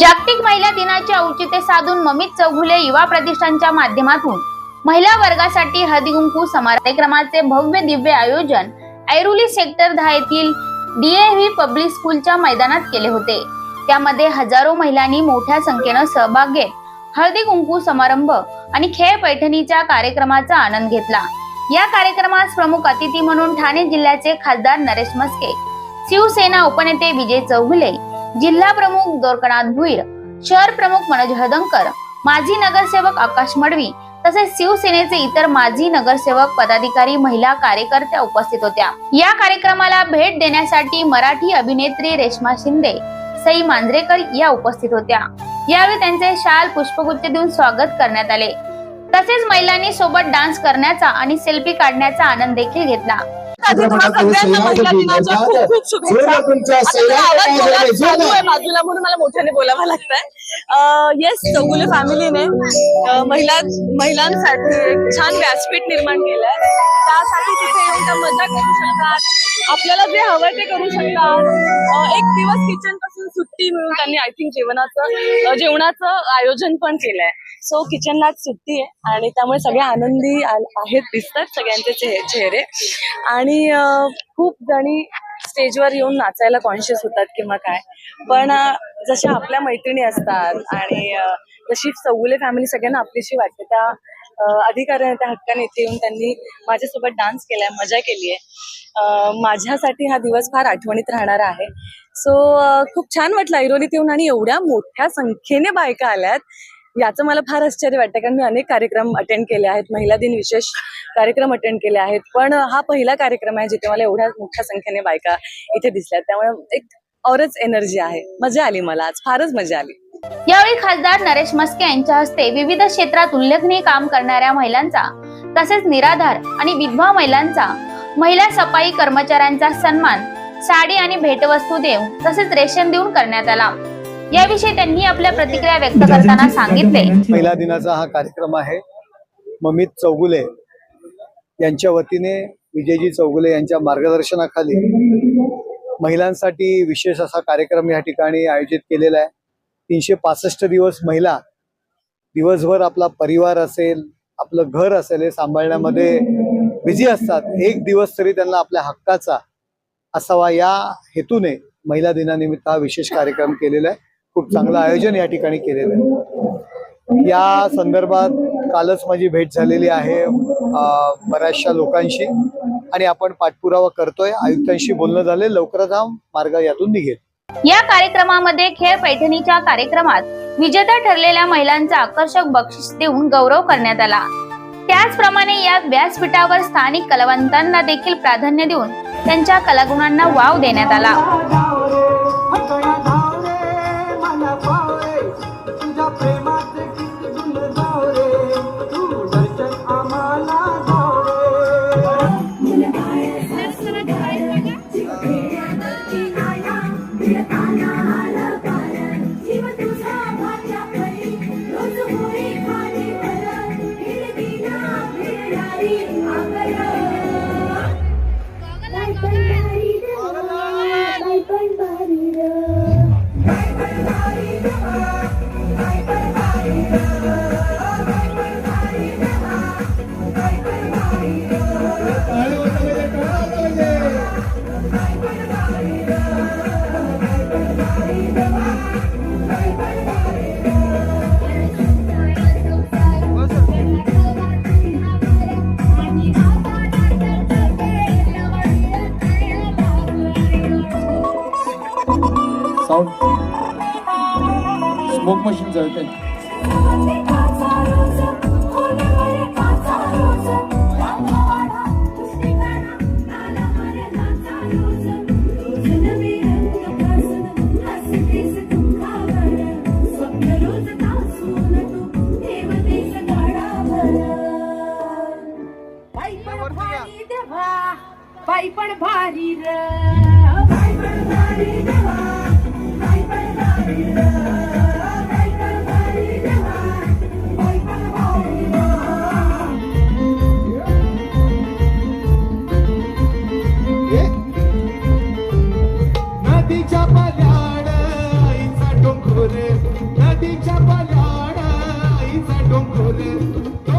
जागतिक महिला दिनाचे औचित्य साधून ममित चौघुले युवा प्रतिष्ठानच्या माध्यमातून महिला वर्गासाठी हळदीकुंकू समारोह भव्य दिव्य आयोजन ऐरुली सेक्टर दहा येथील डीएव्ही पब्लिक स्कूलच्या मैदानात केले होते. त्यामध्ये हजारो महिलांनी मोठ्या संख्येनं सहभाग घेत हळदी कुंकू समारंभ आणि खेळ पैठणीच्या कार्यक्रमाचा आनंद घेतला. या कार्यक्रमास प्रमुख अतिथी म्हणून ठाणे जिल्ह्याचे खासदार नरेश मस्के शिवसेना उपनेते विजय चौघुले जिल्हा प्रमुख दोरकनाथ भुईर शहर प्रमुख मनोज हळदंकर माजी नगरसेवक आकाश मडवी तसेच शिवसेनेचे इतर माजी नगरसेवक पदाधिकारी महिला कार्यकर्त्या उपस्थित होत्या. या कार्यक्रमाला भेट देण्यासाठी मराठी अभिनेत्री रेश्मा शिंदे सई मांजरेकर या उपस्थित होत्या. यावेळी त्यांचे शाल पुष्पगुच्छ देऊन स्वागत करण्यात आले. तसेच महिलांनी सोबत डान्स करण्याचा आणि सेल्फी काढण्याचा आनंद देखील घेतला. बाजूला म्हणून मला मोठ्याने बोलावं लागतंय. येस चौगुले फॅमिलीने महिला महिलांसाठी एक छान व्यासपीठ निर्माण केलंय. त्यासाठी तिथे येऊन त्या मजा करू शकतात. आपल्याला जे हवं ते करू शकतात. एक दिवस किचनपासून सुट्टी मिळून त्यांनी आय थिंक जेवणाचं जेवणाचं आयोजन पण केलंय. सो किचनला आज सुट्टी आहे आणि त्यामुळे सगळे आनंदी आहेत दिसतात सगळ्यांचे चेह- चेहरे. आणि आणि खूप जणी स्टेजवर येऊन नाचायला कॉन्शियस होतात किंवा काय. पण जशा आपल्या मैत्रिणी असतात आणि जशी चौगुले फॅमिली सगळ्यांना आपलीशी वाटते त्या अधिकाऱ्याने त्या हक्काने इथे येऊन त्यांनी माझ्यासोबत डान्स केलाय मजा केली आहे माझ्यासाठी हा दिवस फार आठवणीत राहणार आहे. सो खूप छान वाटलं ऐरोलीत येऊन आणि एवढ्या मोठ्या संख्येने बायका आल्यात. याचं मला फार आश्चर्य वाटतं कारण मी अनेक कार्यक्रम अटेंड केले आहेत. महिला दिन विशेष कार्यक्रम अटेंड केले आहेत. पण हा पहिला कार्यक्रम आहे जिथे मला एवढ्या मोठ्या संख्येने बायका इथे दिसल्या त्यामुळे एक औरच एनर्जी आहे. मजा आली मला आज. फारच मजा आली. यावेळी खासदार नरेश मस्के यांच्या हस्ते विविध क्षेत्रात उल्लेखनीय काम करणाऱ्या महिलांचा तसेच निराधार आणि विधवा महिलांचा महिला सफाई कर्मचाऱ्यांचा सन्मान साडी आणि भेटवस्तू देऊन तसेच रेशन देऊन करण्यात आला. याविषयी त्यांनी आपल्या प्रतिक्रिया व्यक्त करताना सांगितले. महिला दिनाचा हा कार्यक्रम आहे. ममित चौगुले यांच्या वतीने विजयजी चौगुले यांच्या मार्गदर्शनाखाली महिलांसाठी विशेष असा कार्यक्रम या ठिकाणी आयोजित केलेला आहे. तीनशे पासष्ट दिवस महिला दिवसभर आपला परिवार असेल आपलं घर असेल हे सांभाळण्यामध्ये बिझी असतात. एक दिवस तरी त्यांना आपल्या हक्काचा असावा या हेतूने महिला दिनानिमित्त हा विशेष कार्यक्रम केलेला आहे. खूप चांगलं आयोजन या ठिकाणी केलेलं आहे. या संदर्भात कालच माझी भेट झालेली आहे बऱ्याचशा लोकांशी आणि आपण पाठपुरावा करतोय. आयुक्तांशी बोलणं झाले लवकरच हा मार्ग यातून निघेल. या कार्यक्रमामध्ये खेळ पैठणीच्या कार्यक्रमात विजेता ठरलेल्या महिलांचा आकर्षक बक्षीस देऊन गौरव करण्यात आला. त्याचप्रमाणे या व्यासपीठावर स्थानिक कलावंतांना देखील प्राधान्य देऊन त्यांच्या कलागुणांना वाव देण्यात आला. स्मोक मशीन जळते. बाई पण भारी देवा बाई पण भारी र. बाई पण भारी देवा बाई पण भारी र. नदीच्या पलाड आईचा डोंगर.